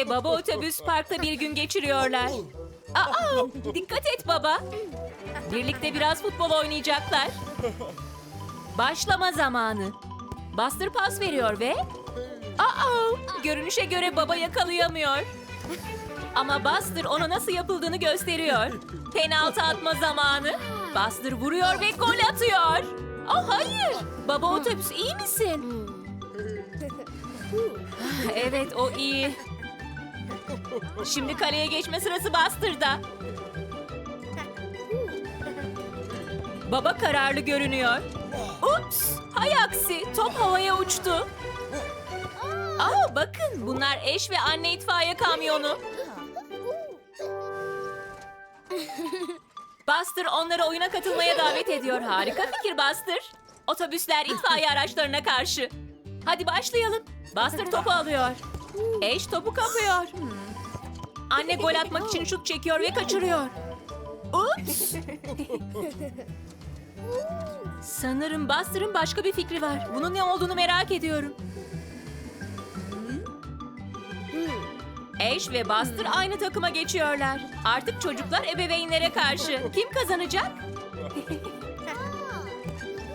ve baba otobüs parkta bir gün geçiriyorlar. Aa, dikkat et baba. Birlikte biraz futbol oynayacaklar. Başlama zamanı. Buster pas veriyor ve... Aa, görünüşe göre baba yakalayamıyor. Ama Buster ona nasıl yapıldığını gösteriyor. Penaltı atma zamanı. Buster vuruyor ve gol atıyor. Oh hayır. Baba otobüs iyi misin? Evet o iyi. Şimdi kaleye geçme sırası Buster'da. Baba kararlı görünüyor. Ups! Hay aksi top havaya uçtu. Aa bakın bunlar eş ve anne itfaiye kamyonu. Buster onları oyuna katılmaya davet ediyor. Harika fikir Buster. Otobüsler itfaiye araçlarına karşı. Hadi başlayalım. Buster topu alıyor. Eş topu kapıyor. Anne gol atmak için şut çekiyor ve kaçırıyor. Ups! Sanırım Buster'ın başka bir fikri var. Bunun ne olduğunu merak ediyorum. Ash ve Buster aynı takıma geçiyorlar. Artık çocuklar ebeveynlere karşı. Kim kazanacak?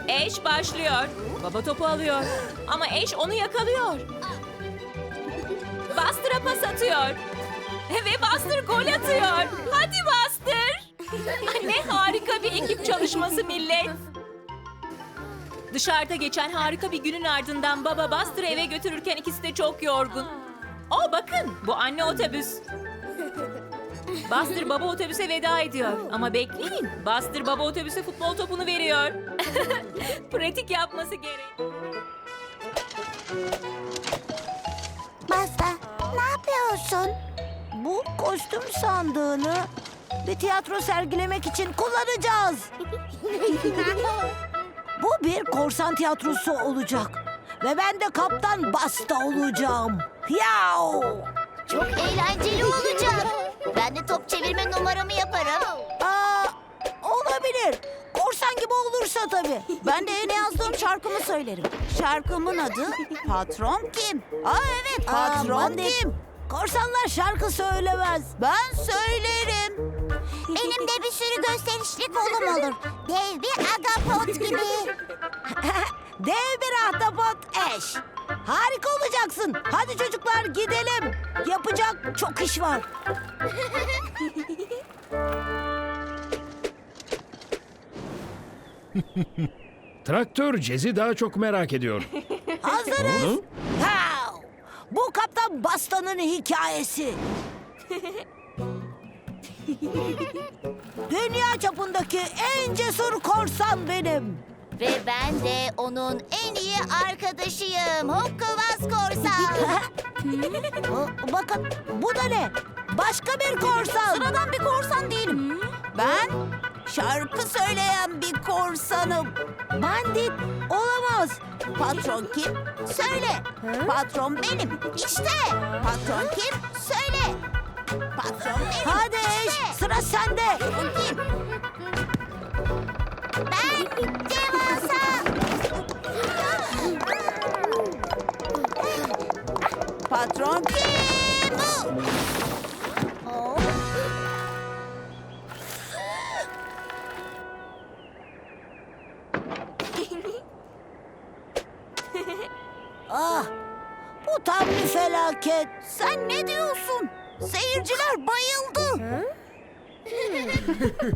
Ash başlıyor. Baba topu alıyor. Ama Ash onu yakalıyor. Buster'a pas atıyor. Ve Buster gol atıyor. Hadi Buster. ne harika bir ekip çalışması millet. Dışarıda geçen harika bir günün ardından baba Buster'ı eve götürürken ikisi de çok yorgun. Aa bakın bu anne otobüs. Buster baba otobüse veda ediyor. Ama bekleyin. Buster baba otobüse futbol topunu veriyor. Pratik yapması gerek. Yapıyorsun? Bu kostüm sandığını bir tiyatro sergilemek için kullanacağız. Bu bir korsan tiyatrosu olacak. Ve ben de kaptan Basta olacağım. Yav! Çok eğlenceli olacak. Ben de top çevirme numaramı yaparım. Aa, olabilir. Korsan gibi olursa tabii. Ben de yeni yazdığım şarkımı söylerim. Şarkımın adı Patron Kim? Aa evet Patron Kim? Korsanlar şarkı söylemez. Ben söylerim. Benim de bir sürü gösterişli kolum olur. Dev bir agapot gibi. Dev bir ahtapot eş. Harika olacaksın. Hadi çocuklar gidelim. Yapacak çok iş var. Traktör Cez'i daha çok merak ediyor. Hazırız. Ha! Bu Kaptan Basta'nın hikayesi. Dünya çapındaki en cesur korsan benim. Ve ben de onun en iyi arkadaşıyım. Hokkabaz korsan. Aa, Bakın bu da ne? Başka bir korsan. Sıradan bir korsan değilim. Ben şarkı söyleyen bir korsanım. Bandit olamaz. Patron kim? Söyle. Patron benim. İşte. Patron kim? Söyle. Patron benim. Hadi eş sıra sende. Patron kim? Ben devasa. Patron kim?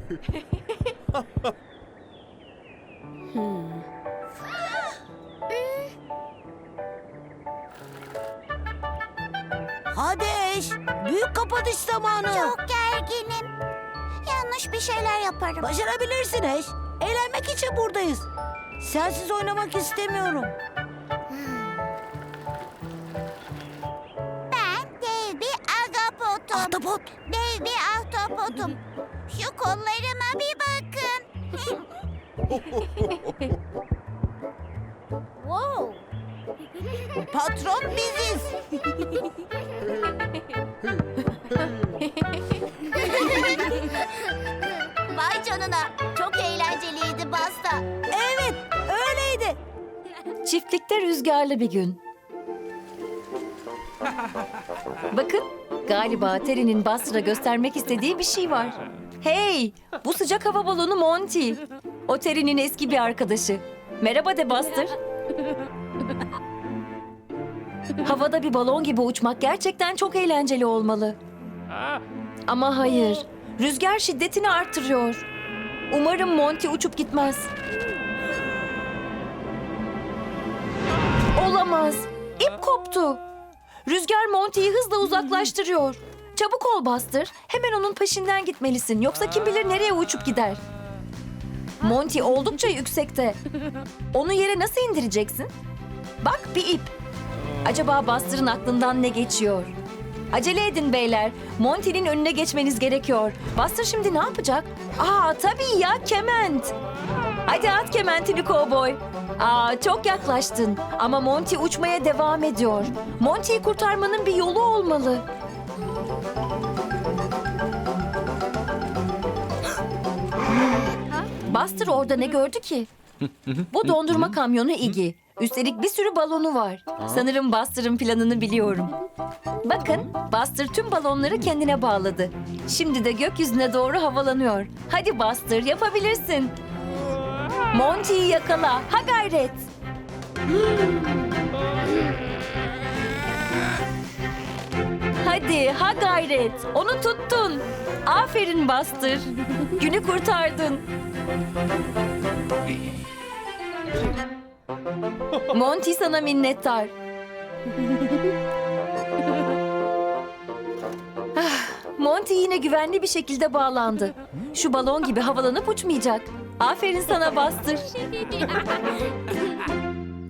Hadi eş, büyük kapanış zamanı. Çok gerginim. Yanlış bir şeyler yaparım. Başarabilirsin eş. Eğlenmek için buradayız. Sensiz oynamak istemiyorum. Ben dev bir agapotum. Ahtapot. Dev bir ahtapotum. Şu kollarıma bir bakın. wow. Patron biziz. Vay canına. Çok eğlenceliydi Basta. Evet, öyleydi. Çiftlikte rüzgarlı bir gün. Bakın, galiba Terry'nin Buster'a göstermek istediği bir şey var. Hey, bu sıcak hava balonu Monty. O Terry'nin eski bir arkadaşı. Merhaba de Buster. Havada bir balon gibi uçmak gerçekten çok eğlenceli olmalı. Ama hayır, rüzgar şiddetini arttırıyor. Umarım Monty uçup gitmez. Olamaz. İp koptu. Rüzgar Monty'yi hızla uzaklaştırıyor. Çabuk ol Buster. Hemen onun peşinden gitmelisin. Yoksa kim bilir nereye uçup gider. Monty oldukça yüksekte. Onu yere nasıl indireceksin? Bak bir ip. Acaba Buster'ın aklından ne geçiyor? Acele edin beyler. Monty'nin önüne geçmeniz gerekiyor. Buster şimdi ne yapacak? Aa tabii ya kement. Hadi at kementini kovboy. Aa çok yaklaştın. Ama Monty uçmaya devam ediyor. Monty'yi kurtarmanın bir yolu olmalı. Buster orada ne gördü ki? Bu dondurma kamyonu Iggy. Üstelik bir sürü balonu var. Sanırım Buster'ın planını biliyorum. Bakın, Buster tüm balonları kendine bağladı. Şimdi de gökyüzüne doğru havalanıyor. Hadi Buster, yapabilirsin. Monty'yi yakala. Ha gayret. Hadi ha gayret. Onu tuttun. Aferin Buster. Günü kurtardın. Monty sana minnettar. Ah, Monty yine güvenli bir şekilde bağlandı. Şu balon gibi havalanıp uçmayacak. Aferin sana Buster.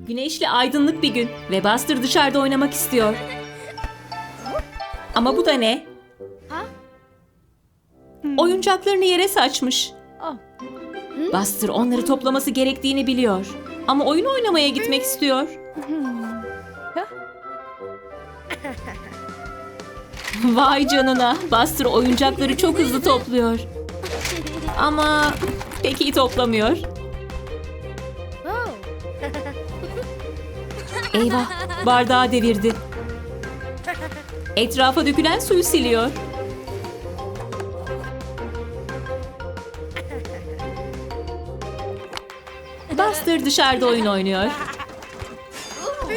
Güneşli aydınlık bir gün ve Buster dışarıda oynamak istiyor. Ama bu da ne? Oyuncaklarını yere saçmış. Buster onları toplaması gerektiğini biliyor. Ama oyun oynamaya gitmek istiyor. Vay canına. Buster oyuncakları çok hızlı topluyor. Ama pek iyi toplamıyor. Eyvah, bardağı devirdi. Etrafa dökülen suyu siliyor. Buster dışarıda oyun oynuyor.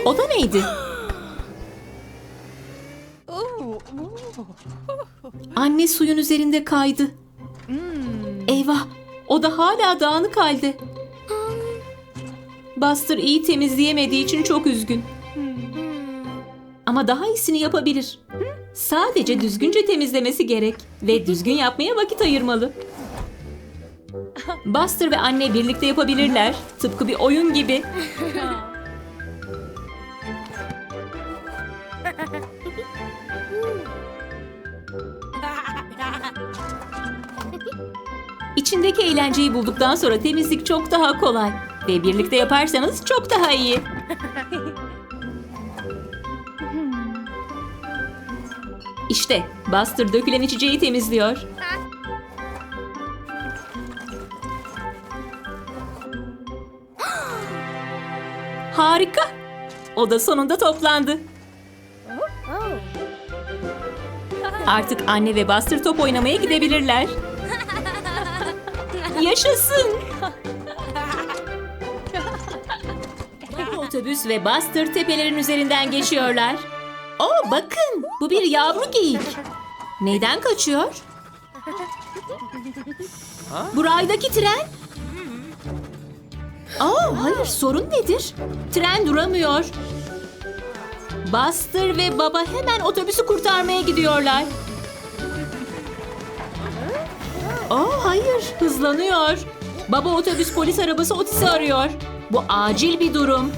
O da neydi? Anne suyun üzerinde kaydı. Eyvah, o da hala dağınık halde. Buster iyi temizleyemediği için çok üzgün. Ama daha iyisini yapabilir. Sadece düzgünce temizlemesi gerek ve düzgün yapmaya vakit ayırmalı. Buster ve anne birlikte yapabilirler. Tıpkı bir oyun gibi. İçindeki eğlenceyi bulduktan sonra temizlik çok daha kolay. Ve birlikte yaparsanız çok daha iyi. İşte Buster dökülen içeceği temizliyor. Harika. O da sonunda toplandı. Artık anne ve Buster top oynamaya gidebilirler. Yaşasın. Otobüs ve Buster tepelerin üzerinden geçiyorlar. Oo bakın bu bir yavru geyik. Neden kaçıyor? Bu raydaki tren. Aa hayır sorun nedir? Tren duramıyor. Buster ve baba hemen otobüsü kurtarmaya gidiyorlar. Aa hayır hızlanıyor. Baba otobüs polis arabası Otis'i arıyor. Bu acil bir durum.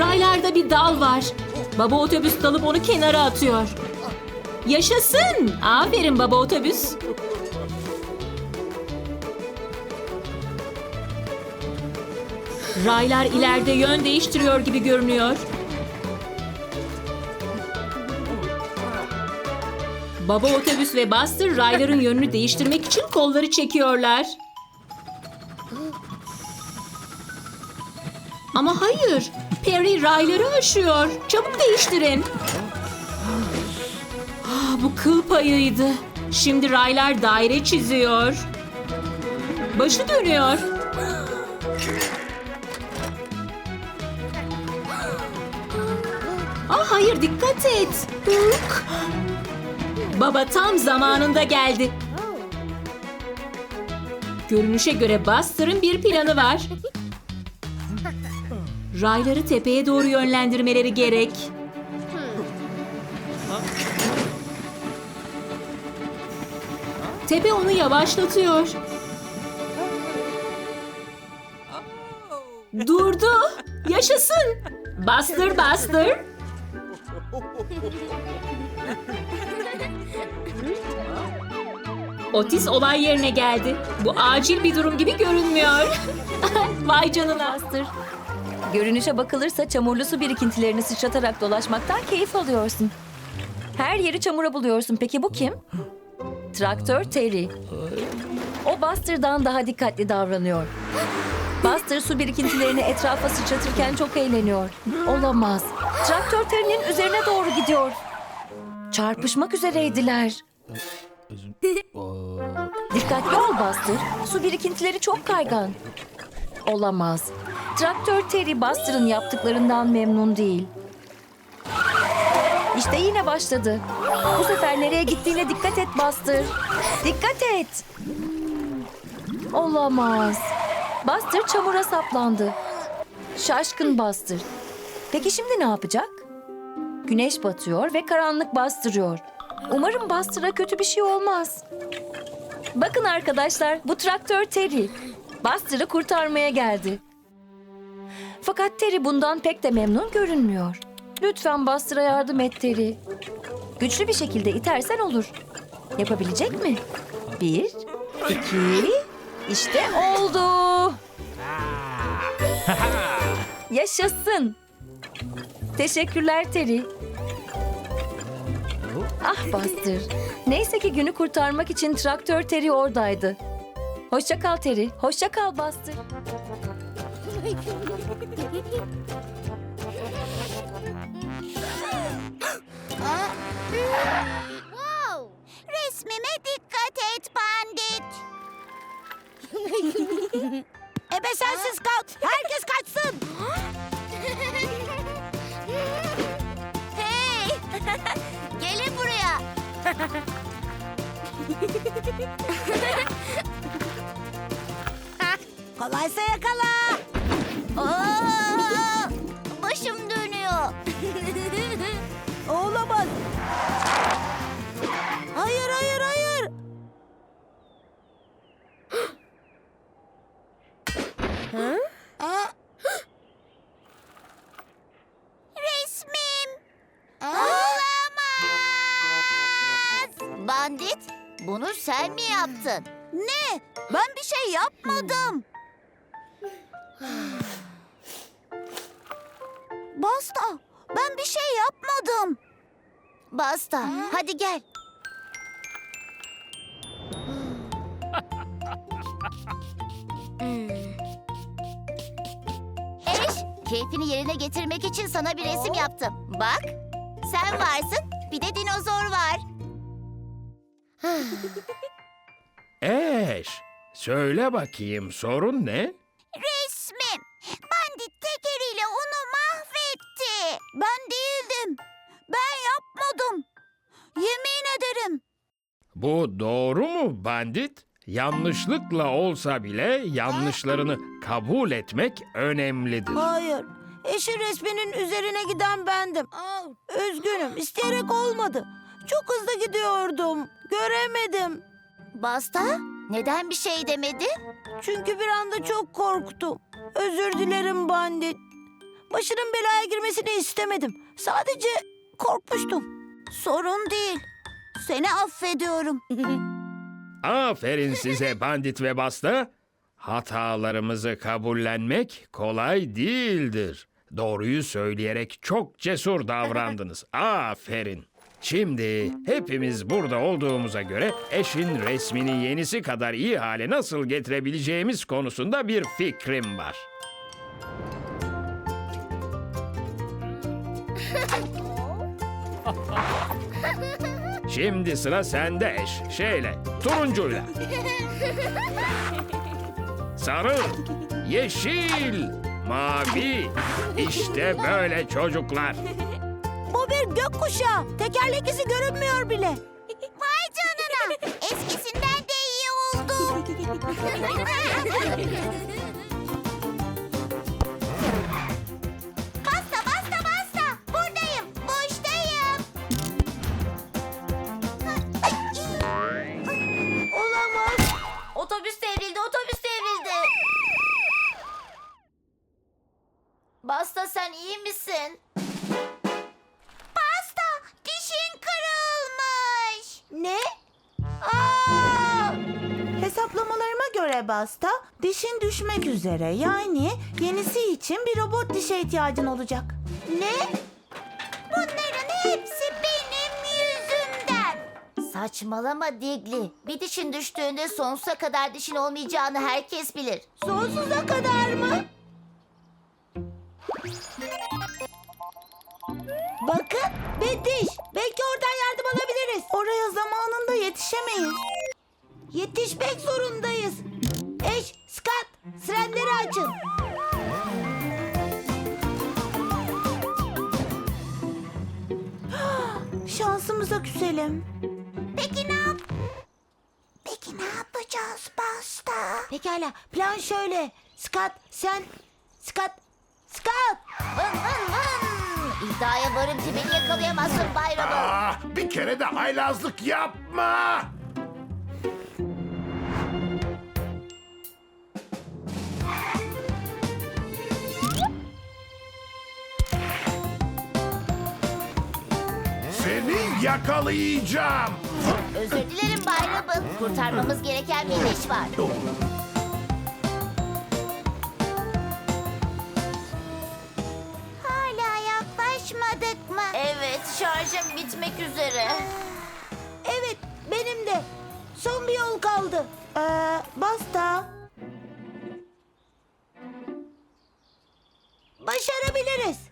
Raylarda bir dal var. Baba otobüs dalıp onu kenara atıyor. Yaşasın. Aferin baba otobüs. Raylar ileride yön değiştiriyor gibi görünüyor. Baba otobüs ve Buster rayların yönünü değiştirmek için kolları çekiyorlar. Ama hayır. Perry rayları aşıyor. Çabuk değiştirin. Ah, bu kıl payıydı. Şimdi raylar daire çiziyor. Başı dönüyor. Ah hayır dikkat et. Baba tam zamanında geldi. Görünüşe göre Buster'ın bir planı var. Rayları tepeye doğru yönlendirmeleri gerek. Tepe onu yavaşlatıyor. Durdu. Yaşasın. Buster, Buster. Otis olay yerine geldi. Bu acil bir durum gibi görünmüyor. Vay canına. Buster. Görünüşe bakılırsa çamurlu su birikintilerini sıçratarak dolaşmaktan keyif alıyorsun. Her yeri çamura buluyorsun. Peki bu kim? Traktör Terry. O Buster'dan daha dikkatli davranıyor. Buster su birikintilerini etrafa sıçratırken çok eğleniyor. Olamaz. Traktör Terry'nin üzerine doğru gidiyor. Çarpışmak üzereydiler. Dikkatli ol Buster. Su birikintileri çok kaygan. Olamaz. Traktör Terry Buster'ın yaptıklarından memnun değil. İşte yine başladı. Bu sefer nereye gittiğine dikkat et Buster. Dikkat et. Olamaz. Buster çamura saplandı. Şaşkın Buster. Peki şimdi ne yapacak? Güneş batıyor ve karanlık bastırıyor. Umarım Buster'a kötü bir şey olmaz. Bakın arkadaşlar, bu traktör Terry. Buster'ı kurtarmaya geldi. Fakat Terry bundan pek de memnun görünmüyor. Lütfen Buster'a yardım et Terry. Güçlü bir şekilde itersen olur. Yapabilecek mi? Bir, iki, işte oldu. Yaşasın. Teşekkürler Terry. Ah Buster. Neyse ki günü kurtarmak için traktör Terry oradaydı. Hoşça kal Terry. Hoşça kal Buster. Resmime dikkat et bandit. Ebe sensiz kal. Herkes kaçsın. Hey! Gelin buraya. Kolaysa yakala. Aa, başım dönüyor. Olamaz. Hayır hayır hayır. Aa, Resmim. Olamaz. Bandit, bunu sen mi yaptın? ne? Ben bir şey yapmadım. Basta. Ben bir şey yapmadım. Basta, hadi gel. Eş, keyfini yerine getirmek için sana bir resim yaptım. Bak, sen varsın, bir de dinozor var. Eş, söyle bakayım sorun ne? Bu doğru mu bandit? Yanlışlıkla olsa bile yanlışlarını kabul etmek önemlidir. Hayır. Eşin resminin üzerine giden bendim. Üzgünüm. isteyerek olmadı. Çok hızlı gidiyordum. Göremedim. Basta, neden bir şey demedin? Çünkü bir anda çok korktum. Özür dilerim bandit. Başının belaya girmesini istemedim. Sadece korkmuştum. Sorun değil. Seni affediyorum. Aferin size bandit ve basta. Hatalarımızı kabullenmek kolay değildir. Doğruyu söyleyerek çok cesur davrandınız. Aferin. Şimdi hepimiz burada olduğumuza göre eşin resmini yenisi kadar iyi hale nasıl getirebileceğimiz konusunda bir fikrim var. Şimdi sıra sende eş. Şeyle, turuncuyla. Sarı, yeşil, mavi. İşte böyle çocuklar. Bu bir gökkuşağı. Tekerlek izi görünmüyor bile. Vay canına. Eskisinden de iyi oldu. Basta, dişin düşmek üzere. Yani yenisi için bir robot dişe ihtiyacın olacak. Ne? Bunların hepsi benim yüzümden. Saçmalama Digli. Bir dişin düştüğünde sonsuza kadar dişin olmayacağını herkes bilir. Sonsuza kadar mı? Bakın bir diş. Belki oradan yardım alabiliriz. Oraya zamanında yetişemeyiz. Yetişmek zorundayız. Eş, Scott, sirenleri açın. Şansımıza küselim. Peki ne yap? Peki ne yapacağız Basta? Pekala, plan şöyle. Scott, sen... Scott, Scott! Vın vın vın. İddiaya varınca beni yakalayamazsın bayramı. Ah, bir kere de haylazlık yapma. Yakalayacağım. Özür dilerim bayramı. Kurtarmamız gereken bir iş var. Hala yaklaşmadık mı? Evet, şarjım bitmek üzere. Evet, benim de. Son bir yol kaldı. Ee, basta. Başarabiliriz.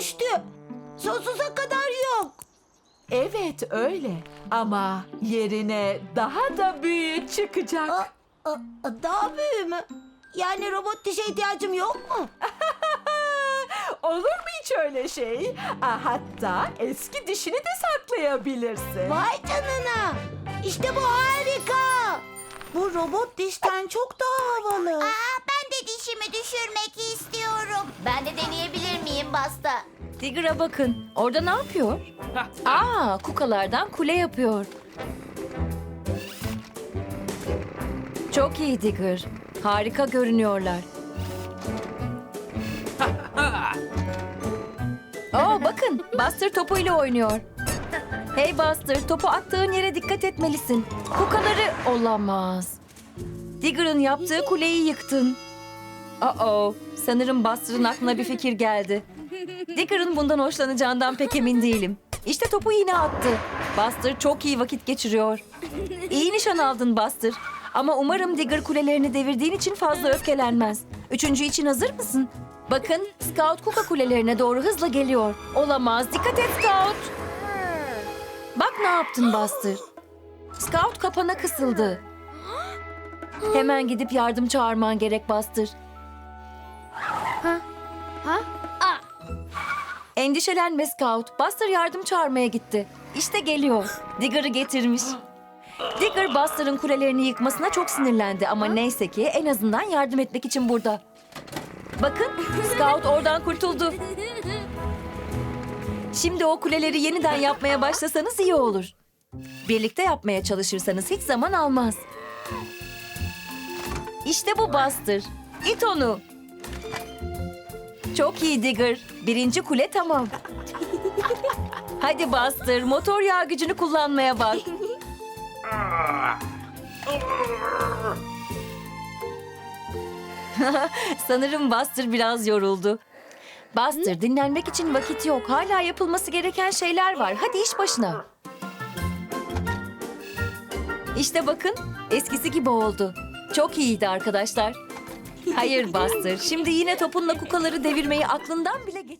Düştü. Sonsuza kadar yok. Evet öyle ama yerine daha da büyüğü çıkacak. Aa, aa, daha büyüğü mü? Yani robot dişe ihtiyacım yok mu? Olur mu hiç öyle şey? Aa, hatta eski dişini de saklayabilirsin. Vay canına. İşte bu harika. Bu robot dişten çok daha havalı. Aa, ben de dişimi düşürmek istiyorum. Ben de deneyebilir miyim Basta? Digger'a bakın. Orada ne yapıyor? Aa, kukalardan kule yapıyor. Çok iyi Digger. Harika görünüyorlar. Oo bakın, Buster topuyla oynuyor. Hey Buster, topu attığın yere dikkat etmelisin. Kukaları olamaz. Digger'ın yaptığı kuleyi yıktın. Uh-oh, sanırım Buster'ın aklına bir fikir geldi. Digger'ın bundan hoşlanacağından pek emin değilim. İşte topu yine attı. Buster çok iyi vakit geçiriyor. İyi nişan aldın Buster. Ama umarım Digger kulelerini devirdiğin için fazla öfkelenmez. Üçüncü için hazır mısın? Bakın Scout Kuka kulelerine doğru hızla geliyor. Olamaz. Dikkat et Scout. Bak ne yaptın Buster. Scout kapana kısıldı. Hemen gidip yardım çağırman gerek Buster. Endişelenme Scout. Buster yardım çağırmaya gitti. İşte geliyor. Digger'ı getirmiş. Digger Buster'ın kulelerini yıkmasına çok sinirlendi ama neyse ki en azından yardım etmek için burada. Bakın Scout oradan kurtuldu. Şimdi o kuleleri yeniden yapmaya başlasanız iyi olur. Birlikte yapmaya çalışırsanız hiç zaman almaz. İşte bu Buster. İt onu. Çok iyi Digger. Birinci kule tamam. Hadi Buster, motor yağ gücünü kullanmaya bak. Sanırım Buster biraz yoruldu. Buster, dinlenmek için vakit yok. Hala yapılması gereken şeyler var. Hadi iş başına. İşte bakın, eskisi gibi oldu. Çok iyiydi arkadaşlar. Hayır Buster, şimdi yine topunla kukaları devirmeyi aklından bile geç...